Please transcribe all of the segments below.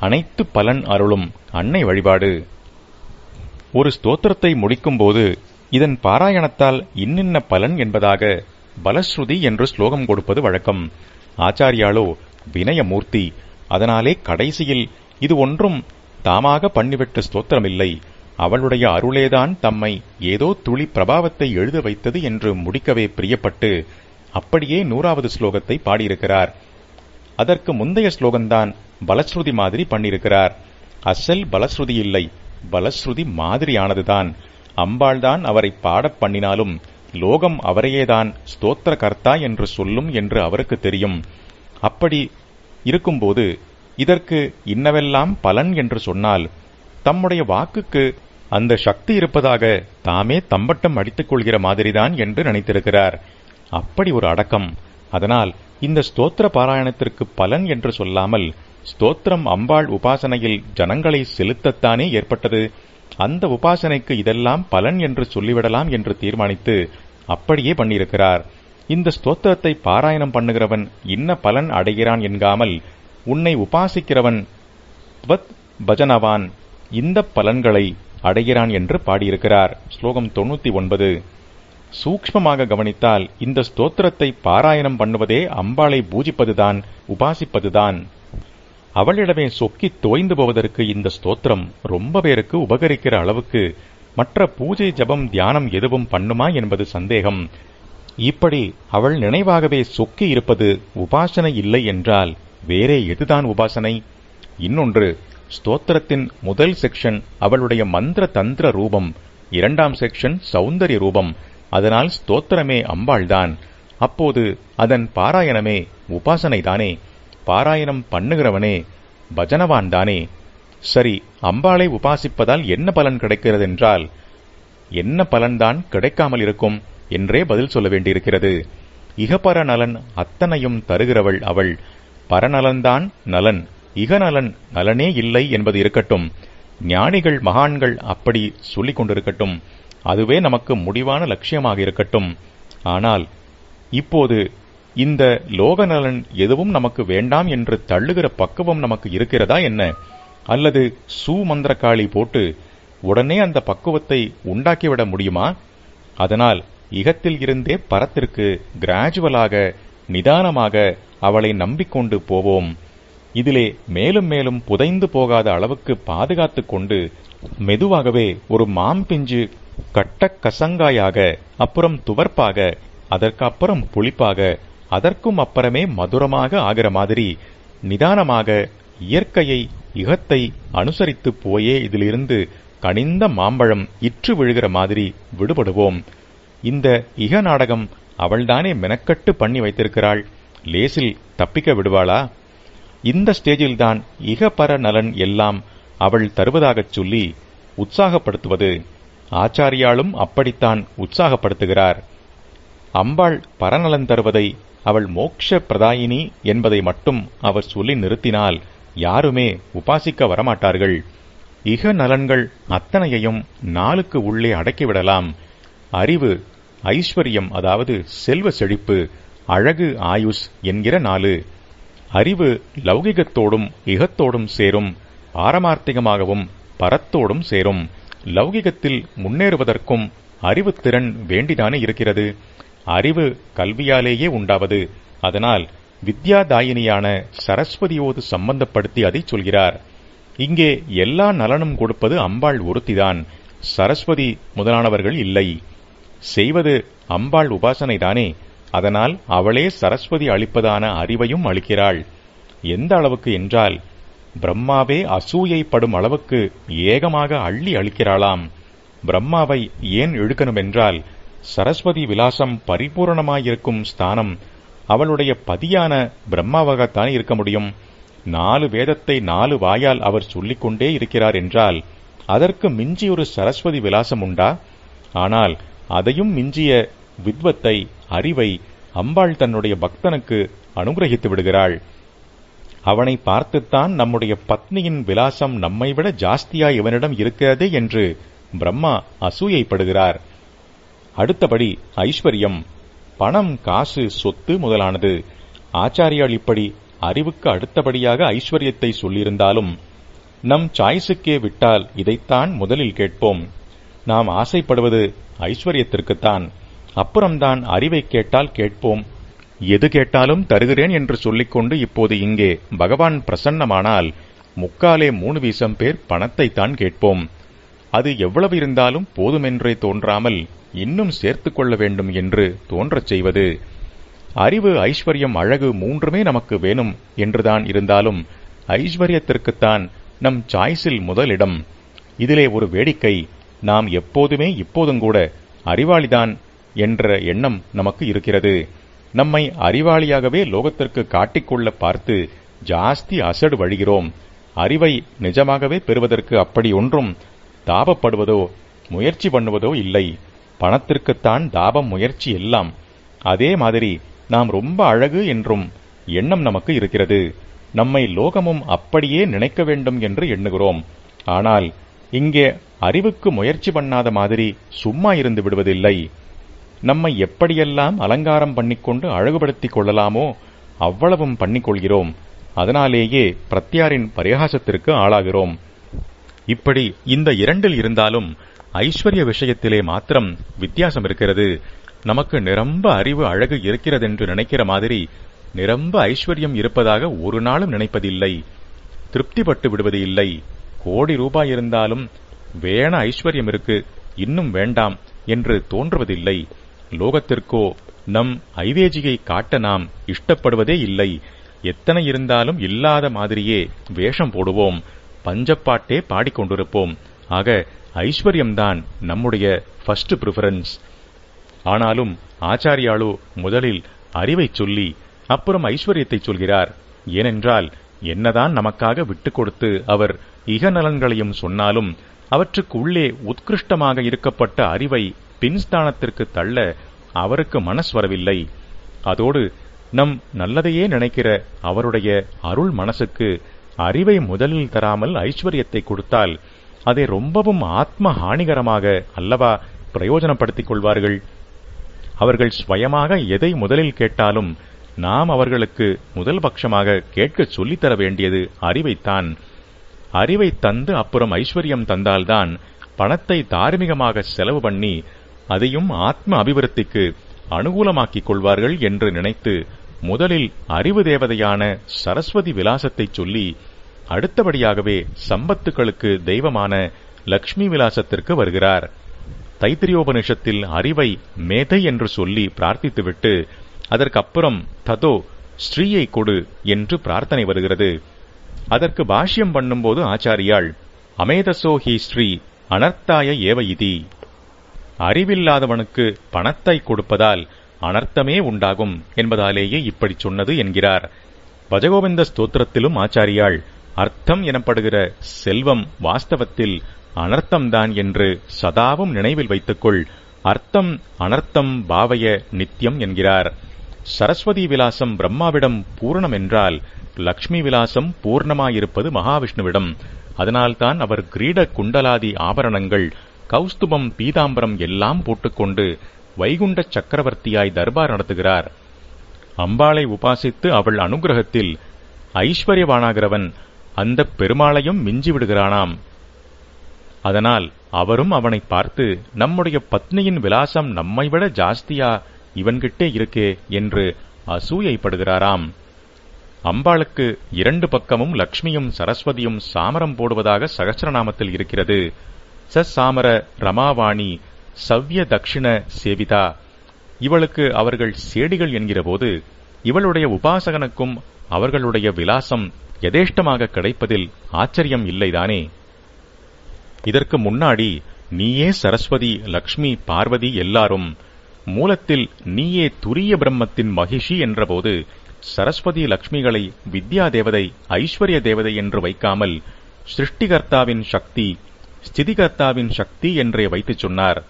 அனைத்து பலன் அருளும் அன்னை வழிபாடு. ஒரு ஸ்தோத்திரத்தை முடிக்கும்போது இதன் பாராயணத்தால் இன்னின்ன பலன் என்பதாக பலஸ்ருதி என்று ஸ்லோகம் கொடுப்பது வழக்கம். ஆச்சாரியாலோ வினயமூர்த்தி அதனாலே கடைசியில் இது ஒன்றும் தாமாக பண்ணிவிட்ட ஸ்தோத்திரமில்லை. அவளுடைய அருளேதான் தம்மை ஏதோ துளி பிரபாவத்தை எழுத வைத்தது என்று முடிக்கவே பிரியப்பட்டு அப்படியே நூறாவது ஸ்லோகத்தை பாடியிருக்கிறார். அதற்கு முந்தைய ஸ்லோகம்தான் பலஸ்ருதி மாதிரி பண்ணியிருக்கிறார். அசல் பலஸ்ருதி இல்லை. பலஸ்ருதி மாதிரியானதுதான். அம்பாள்தான் அவரை பாடப் பண்ணினாலும் லோகம் அவரையேதான் ஸ்தோத்திர கர்த்தா என்று சொல்லும் என்று அவருக்கு தெரியும். அப்படி இருக்கும்போது இதற்கு இன்னவெல்லாம் பலன் என்று சொன்னால் தம்முடைய வாக்குக்கு அந்த சக்தி இருப்பதாக தாமே தம்பட்டம் அடித்துக் கொள்கிற மாதிரிதான் என்று நினைத்திருக்கிறார். அப்படி ஒரு அடக்கம். அதனால் இந்த ஸ்தோத்திர பாராயணத்திற்கு பலன் என்று சொல்லாமல் ஸ்தோத்திரம் அம்பாள் உபாசனையில் ஜனங்களை செலுத்தத்தானே ஏற்பட்டது? அந்த உபாசனைக்கு இதெல்லாம் பலன் என்று சொல்லிவிடலாம் என்று தீர்மானித்து அப்படியே பண்ணியிருக்கிறார். இந்த ஸ்தோத்திரத்தை பாராயணம் பண்ணுகிறவன் இன்ன பலன் அடைகிறான் என்காமல் உன்னை உபாசிக்கிறவன் துவத் பஜனவான் இந்த பலன்களை அடைகிறான் என்று பாடியிருக்கிறார். ஸ்லோகம் தொண்ணூத்தி ஒன்பது. சூக்ஷ்மமாக கவனித்தால் இந்த ஸ்தோத்திரத்தை பாராயணம் பண்ணுவதே அம்பாளை பூஜிப்பதுதான் உபாசிப்பதுதான். அவளிடமே சொக்கி தோய்ந்து போவதற்கு இந்த ஸ்தோத்திரம் ரொம்ப பேருக்கு உபகரிக்கிற அளவுக்கு மற்ற பூஜை ஜபம் தியானம் எதுவும் பண்ணுமா என்பது சந்தேகம். இப்படி அவள் நினைவாகவே சொக்கி இருப்பது உபாசனை இல்லை என்றால் வேறே எதுதான் உபாசனை? இன்னொன்று ஸ்தோத்திரத்தின் முதல் செக்ஷன் அவளுடைய மந்திர தந்திர ரூபம் இரண்டாம் செக்ஷன் சௌந்தரிய ரூபம். அதனால் ஸ்தோத்திரமே அம்பாள்தான். அப்போது அதன் பாராயணமே உபாசனைதானே. பாராயணம் பண்ணுகிறவனே பஜனவான் தானே சரி அம்பாளை உபாசிப்பதால் என்ன பலன் கிடைக்கிறது என்றால் என்ன பலன்தான் கிடைக்காமல் இருக்கும் என்றே பதில் சொல்ல வேண்டியிருக்கிறது. இகபர நலன் அத்தனையும் தருகிறவள் அவள். பரநலன்தான் நலன் இகநலன் நலனே இல்லை என்பது இருக்கட்டும். ஞானிகள் மகான்கள் அப்படி சொல்லிக் கொண்டிருக்கட்டும். அதுவே நமக்கு முடிவான லட்சியமாக இருக்கட்டும். ஆனால் இப்போது இந்த லோக நலன் எதுவும் நமக்கு வேண்டாம் என்று தள்ளுகிற பக்குவம் நமக்கு இருக்கிறதா என்ன? அல்லது சூமந்திரக்காளி போட்டு உடனே அந்த பக்குவத்தை உண்டாக்கிவிட முடியுமா? அதனால் இகத்தில் இருந்தே பரத்திற்கு கிராஜுவலாக நிதானமாக அவளை நம்பிக்கொண்டு போவோம். இதிலே மேலும் மேலும் புதைந்து போகாத அளவுக்கு பாதுகாத்து கொண்டு மெதுவாகவே ஒரு மாம்பிஞ்சு கட்ட கசங்காயாக அப்புறம் துவர்ப்பாக அதற்கு அப்புறம் புளிப்பாக அதற்கும் அப்புறமே மதுரமாக ஆகிற மாதிரி நிதானமாக இயற்கையை இகத்தை அனுசரித்து போயே இதிலிருந்து கனிந்த மாம்பழம் இற்று விழுகிற மாதிரி விடுபடுவோம். இந்த இக நாடகம் அவள்தானே மெனக்கட்டு பண்ணி வைத்திருக்கிறாள். லேசில் தப்பிக்க விடுவாளா? இந்த ஸ்டேஜில்தான் இகபர நலன் எல்லாம் அவள் தருவதாகச் சொல்லி உற்சாகப்படுத்துவது. ஆச்சாரியாலும் அப்படித்தான் உற்சாகப்படுத்துகிறார். அம்பாள் பரநலன் தருவதை அவள் மோக்ஷ பிரதாயினி என்பதை மட்டும் அவர் சொல்லி நிறுத்தினால் யாருமே உபாசிக்க வரமாட்டார்கள். இக நலன்கள் அத்தனையையும் நாளுக்கு உள்ளே அடக்கிவிடலாம். அறிவு ஐஸ்வர்யம் அதாவது செல்வ செழிப்பு அழகு ஆயுஷ் என்கிற நாலு. அறிவு லௌகிகத்தோடும் இகத்தோடும் சேரும் பாரமார்த்திகமாகவும் பரத்தோடும் சேரும். லௌகிகத்தில் முன்னேறுவதற்கும் அறிவுத்திறன் வேண்டிதானே இருக்கிறது. அறிவு கல்வியாலேயே உண்டாவது. அதனால் வித்யாதாயினியான சரஸ்வதியோடு சம்பந்தப்படுத்தி அதை சொல்கிறார். இங்கே எல்லா நலனும் கொடுப்பது அம்பாள் ஒருத்திதான். சரஸ்வதி முதலானவர்கள் இல்லை. செய்வது அம்பாள் உபாசனைதானே. அதனால் அவளே சரஸ்வதி அளிப்பதான அறிவையும் அளிக்கிறாள். எந்த அளவுக்கு என்றால் பிரம்மாவே அசூயைப்படும் அளவுக்கு ஏகமாக அள்ளி அளிக்கிறாளாம். பிரம்மாவை ஏன் இழுக்கணும் என்றால் சரஸ்வதி விலாசம் பரிபூரணமாயிருக்கும் ஸ்தானம் அவளுடைய பதியான பிரம்மாவாகத்தான் இருக்க முடியும். நாலு வேதத்தை நாலு வாயால் அவர் சொல்லிக்கொண்டே இருக்கிறார் என்றால் அதற்கு மிஞ்சியொரு சரஸ்வதி விலாசம் உண்டா? ஆனால் அதையும் மிஞ்சிய வித்வத்தை அறிவை அம்பாள் தன்னுடைய பக்தனுக்கு அனுகிரகித்து விடுகிறாள். அவனை பார்த்துத்தான் நம்முடைய பத்னியின் விலாசம் நம்மை விட ஜாஸ்தியா இவனிடம் இருக்கிறது என்று பிரம்மா அசூயைப்படுகிறார். அடுத்தபடி ஐஸ்வர்யம். பணம் காசு சொத்து முதலானது. ஆச்சாரியால் இப்படி அறிவுக்கு அடுத்தபடியாக ஐஸ்வர்யத்தை சொல்லியிருந்தாலும் நம் சாய்ஸுக்கே விட்டால் இதைத்தான் முதலில் கேட்போம். நாம் ஆசைப்படுவது ஐஸ்வர்யத்திற்குத்தான். அப்புறம்தான் அறிவை கேட்டால் கேட்போம். எது கேட்டாலும் தருகிறேன் என்று சொல்லிக்கொண்டு இப்போது இங்கே பகவான் பிரசன்னமானால் முக்காலே மூணு வீசம் பேர் பணத்தைத்தான் கேட்போம். அது எவ்வளவு இருந்தாலும் போதுமென்றே தோன்றாமல் இன்னும் சேர்த்து கொள்ள வேண்டும் என்று தோன்றச் செய்வது. அறிவு ஐஸ்வர்யம் அழகு மூன்றுமே நமக்கு வேணும் என்றுதான் இருந்தாலும் ஐஸ்வர்யத்திற்குத்தான் நம் சாய்ஸில் முதலிடம். இதிலே ஒரு வேடிக்கை நாம் எப்போதுமே இப்போதும் கூட அறிவாளிதான் என்ற எண்ணம் நமக்கு இருக்கிறது. நம்மை அறிவாளியாகவே லோகத்திற்கு காட்டிக்கொள்ள பார்த்து ஜாஸ்தி அசடு வழிகிறோம். அறிவை நிஜமாகவே பெறுவதற்கு அப்படி ஒன்றும் தாபப்படுவதோ முயற்சி பண்ணுவதோ இல்லை. பணத்திற்குத்தான் தாபம் முயற்சி எல்லாம். அதே மாதிரி நாம் ரொம்ப அழகு என்றும் எண்ணம் நமக்கு இருக்கிறது. நம்மை லோகமும் அப்படியே நினைக்க வேண்டும் என்று எண்ணுகிறோம். ஆனால் இங்கே அறிவுக்கு முயற்சி பண்ணாத மாதிரி சும்மா இருந்து விடுவதில்லை. நம்மை எப்படியெல்லாம் அலங்காரம் பண்ணிக்கொண்டு அழகுபடுத்திக் கொள்ளலாமோ அவ்வளவும் பண்ணிக்கொள்கிறோம். அதனாலேயே பிரத்யாரின் பரிகாசத்திற்கு ஆளாகிறோம். இப்படி இந்த இரண்டில் இருந்தாலும் ஐஸ்வர்ய விஷயத்திலே மாத்திரம் வித்தியாசம் இருக்கிறது. நமக்கு நிரம்ப அறிவு அழகு இருக்கிறதென்று நினைக்கிற மாதிரி நிரம்ப ஐஸ்வர்யம் இருப்பதாக ஒரு நாளும் நினைப்பதில்லை. திருப்திப்பட்டு விடுவது இல்லை. கோடி ரூபாய் இருந்தாலும் வேண ஐஸ்வர்யம் இருக்கு இன்னும் வேண்டாம் என்று தோன்றுவதில்லை. லோகத்திற்கோ நம் ஐவேஜியை காட்ட நாம் இஷ்டப்படுவதே இல்லை. எத்தனை இருந்தாலும் இல்லாத மாதிரியே வேஷம் போடுவோம். பஞ்சப்பாட்டே பாடிக்கொண்டிருப்போம். ஆக ஐஸ்வர்யம்தான் நம்முடைய ஃபர்ஸ்ட் ப்ரிஃபரன்ஸ் ஆனாலும் ஆச்சாரியாலோ முதலில் அறிவை சொல்லி அப்புறம் ஐஸ்வர்யத்தை சொல்கிறார். ஏனென்றால் என்னதான் நமக்காக விட்டுக் கொடுத்து அவர் இகநலன்களையும் சொன்னாலும் அவற்றுக்கு உள்ளே உத்கிருஷ்டமாக இருக்கப்பட்ட அறிவை பின்ஸ்தானத்திற்கு தள்ள அவருக்கு மனஸ் வரவில்லை. அதோடு நம் நல்லதையே நினைக்கிற அவருடைய அருள் மனசுக்கு அறிவை முதலில் தராமல் ஐஸ்வர்யத்தை கொடுத்தால் அதை ரொம்பவும் ஆத்ம ஹானிகரமாக அல்லவா பிரயோஜனப்படுத்திக் கொள்வார்கள். அவர்கள் ஸ்வயமாக எதை முதலில் கேட்டாலும் நாம் அவர்களுக்கு முதல் பட்சமாக கேட்க சொல்லித்தர வேண்டியது அறிவைத்தான். அறிவை தந்து அப்புறம் ஐஸ்வர்யம் தந்தால்தான் பணத்தை தார்மீகமாக செலவு பண்ணி அதையும் ஆத்ம அபிவிருத்திக்கு அனுகூலமாக்கிக் கொள்வார்கள் என்று நினைத்து முதலில் அறிவு தேவதையான சரஸ்வதி விலாசத்தை சொல்லி அடுத்தபடியாகவே சம்பத்துக்களுக்கு தெய்வமான லக்ஷ்மி விலாசத்திற்கு வருகிறார். தைத்திரியோபனிஷத்தில் அறிவை மேதை என்று சொல்லி பிரார்த்தித்துவிட்டு அதற்கப்புறம் ததோ ஸ்ரீயை கொடு என்று பிரார்த்தனை வருகிறது. அதற்கு பாஷ்யம் பண்ணும்போது ஆச்சாரியாள் அமேதசோ ஹி ஸ்ரீ அனர்த்தாய ஏவ இதி. அறிவில்லாதவனுக்கு பணத்தை கொடுப்பதால் அனர்த்தமே உண்டாகும் என்பதாலேயே இப்படி சொன்னது என்கிறார். பஜகோவிந்த ஸ்தோத்திரத்திலும் ஆச்சாரியாள் அர்த்தம் எனப்படுகிற செல்வம் வாஸ்தவத்தில் அனர்த்தம்தான் என்று சதாவும் நினைவில் வைத்துக்கொள். அர்த்தம் அனர்த்தம் பாவய நித்தியம் என்கிறார். சரஸ்வதி விலாசம் பிரம்மாவிடம் பூரணம் என்றால் லக்ஷ்மி விலாசம் பூர்ணமாயிருப்பது மகாவிஷ்ணுவிடம். அதனால்தான் அவர் கிரீட குண்டலாதி ஆபரணங்கள் கௌஸ்துபம் பீதாம்பரம் எல்லாம் போட்டுக்கொண்டு வைகுண்ட சக்கரவர்த்தியாய் தர்பார் நடத்துகிறார். அம்பாளை உபாசித்து அவள் அனுகிரகத்தில் ஐஸ்வர்யவானாகிறவன் அந்த பெருமாளையும் மிஞ்சி விடுகிறானாம். அதனால் அவரும் அவனை பார்த்து நம்முடைய பத்னியின் விலாசம் நம்மை விட ஜாஸ்தியா? இவன்கிட்டே இருக்கே என்று அசூயைப்படுகிறாராம். அம்பாளுக்கு இரண்டு பக்கமும் லக்ஷ்மியும் சரஸ்வதியும் சாமரம் போடுவதாக சகசிரநாமத்தில் இருக்கிறது. ச சாமர ரமாவாணி சவ்ய தக்ஷிண சேவிதா. இவளுக்கு அவர்கள் சேடிகள் என்கிறபோது இவளுடைய உபாசகனுக்கும் அவர்களுடைய விலாசம் யதேஷ்டமாக கிடைப்பதில் ஆச்சரியம் இல்லைதானே? இதற்கு முன்னாடி நீயே சரஸ்வதி லக்ஷ்மி பார்வதி எல்லாரும் மூலத்தில் நீயே துரிய பிரம்மத்தின் மகிஷி என்றபோது சரஸ்வதி லக்ஷ்மிகளை வித்யா தேவதை ஐஸ்வர்ய தேவதை என்று வைக்காமல் சிருஷ்டிகர்த்தாவின் சக்தி ஸ்திதிகர்த்தாவின் சக்தி என்றே வைத்துச் சொன்னார்.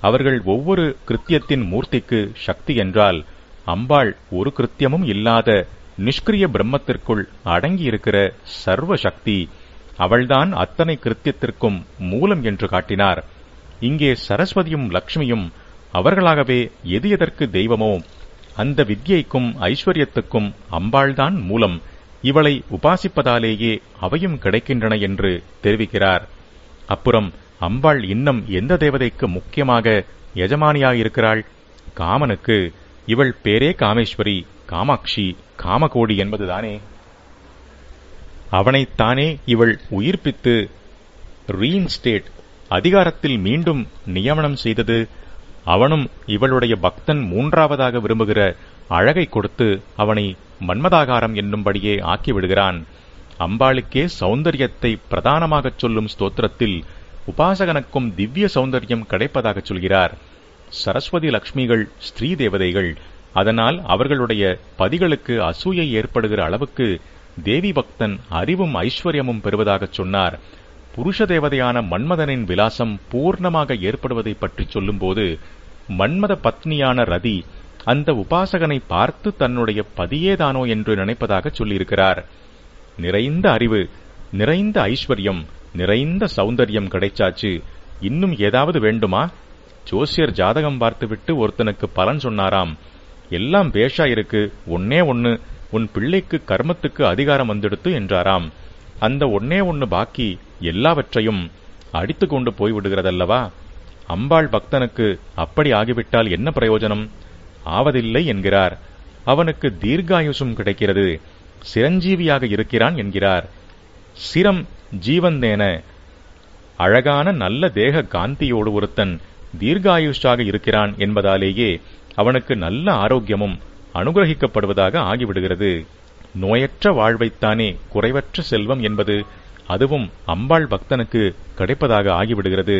அவர்கள் ஒவ்வொரு கிருத்தியத்தின் மூர்த்திக்கு சக்தி என்றால் அம்பாள் ஒரு கிருத்தியமும் இல்லாத நிஷ்கிரிய பிரம்மத்திற்குள் அடங்கியிருக்கிற சர்வ சக்தி அவள்தான் அத்தனை கிருத்தியத்திற்கும் மூலம் என்று காட்டினார். இங்கே சரஸ்வதியும் லக்ஷ்மியும் அவர்களாகவே எது எதற்கு தெய்வமோ அந்த வித்யைக்கும் ஐஸ்வர்யத்துக்கும் அம்பாள்தான் மூலம் இவளை உபாசிப்பதாலேயே அவையும் கிடைக்கின்றன என்று தெரிவிக்கிறார். அப்புறம் அம்பாள் இன்னும் எந்த தேவதைக்கு முக்கியமாக எஜமானியாயிருக்கிறாள்? காமனுக்கு. இவள் பேரே காமேஸ்வரி. காமாட்சி காமகோடி என்பதுதானே? அவனைத்தானே இவள் உயிர்ப்பித்து ரீஇன்ஸ்டேட் அதிகாரத்தில் மீண்டும் நியமனம் செய்தது. அவனும் இவளுடைய பக்தன் மூன்றாவதாக விரும்புகிற அழகை கொடுத்து அவனை மன்மதாகாரம் என்னும்படியே ஆக்கிவிடுகிறான். அம்பாளுக்கே சௌந்தரியத்தை பிரதானமாகச் சொல்லும் ஸ்தோத்திரத்தில் உபாசகனுக்கும் திவ்ய சௌந்தரியம் கிடைப்பதாகச் சொல்கிறார். சரஸ்வதி லக்ஷ்மிகள் ஸ்ரீ தேவதைகள் அதனால் அவர்களுடைய பதிகளுக்கு அசூயை ஏற்படுகிற அளவுக்கு தேவி பக்தன் அறிவும் ஐஸ்வர்யமும் பெறுவதாகச் சொன்னார். புருஷ தேவதையான மன்மதனின் விலாசம் பூர்ணமாக ஏற்படுவதை பற்றி சொல்லும்போது மன்மத பத்னியான ரதி அந்த உபாசகனை பார்த்து தன்னுடைய பதியேதானோ என்று நினைப்பதாக சொல்லியிருக்கிறார். நிறைந்த அறிவு நிறைந்த ஐஸ்வர்யம் நிறைந்த சௌந்தரியம் கிடைச்சாச்சு. இன்னும் ஏதாவது வேண்டுமா? ஜோசியர் ஜாதகம் பார்த்துவிட்டு ஒருத்தனுக்கு பலன் சொன்னாராம். எல்லாம் பேஷா இருக்கு. ஒன்னே ஒன்னு. உன் பிள்ளைக்கு கர்மத்துக்கு அதிகாரம் வந்துடுத்து என்றாராம். அந்த ஒன்னே ஒன்னு பாக்கி எல்லாவற்றையும் அடித்து கொண்டு போய்விடுகிறதல்லவா அம்பாள் பக்தனுக்கு அப்படி ஆகிவிட்டால் என்ன பிரயோஜனம்? ஆவதில்லை என்கிறார். அவனுக்கு தீர்காயுசும் கிடைக்கிறது. சிரஞ்சீவியாக இருக்கிறான் என்கிறார். சிரம் ஜீவந்தேன. அழகான நல்ல தேக காந்தியோடு ஒருத்தன் தீர்காயுஷாக இருக்கிறான் என்பதாலேயே அவனுக்கு நல்ல ஆரோக்கியமும் அனுகிரகிக்கப்படுவதாக ஆகிவிடுகிறது. நோயற்ற வாழ்வைத்தானே குறைவற்ற செல்வம் என்பது அதுவும் அம்பாள் பக்தனுக்கு கிடைப்பதாக ஆகிவிடுகிறது.